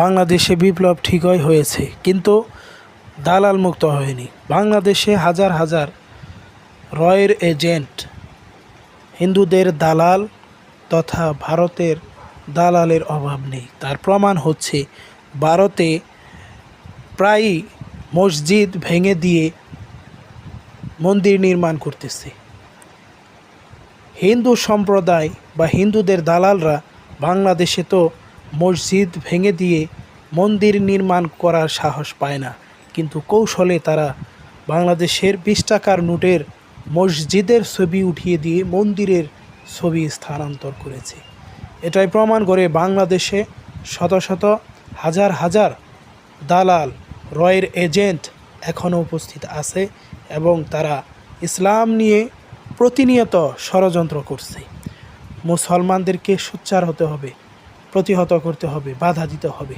বাংলাদেশে বিপ্লব ঠিকই হয়েছে, কিন্তু দালাল মুক্ত হয়নি। বাংলাদেশে হাজার হাজার রয়ের এজেন্ট, হিন্দুদের দালাল তথা ভারতের দালালের অভাব নেই। তার প্রমাণ হচ্ছে, ভারতে প্রায়ই মসজিদ ভেঙে দিয়ে মন্দির নির্মাণ করতেছে। হিন্দু সম্প্রদায় বা হিন্দুদের দালালরা বাংলাদেশে তো মসজিদ ভেঙে দিয়ে মন্দির নির্মাণ করার সাহস পায় না। কিন্তু কৌশলে তারা বাংলাদেশের বিশ টাকার নোটের মসজিদের ছবি উঠিয়ে দিয়ে মন্দিরের ছবি স্থানান্তর করেছে। এটাই প্রমাণ করে বাংলাদেশে শত শত হাজার হাজার দালাল, রয়ের এজেন্ট এখনও উপস্থিত আছে এবং তারা ইসলাম নিয়ে প্রতিনিয়ত ষড়যন্ত্র করছে। মুসলমানদেরকে সোচ্চার হতে হবে। প্রতিহত করতে হবে বাধা দিতে হবে।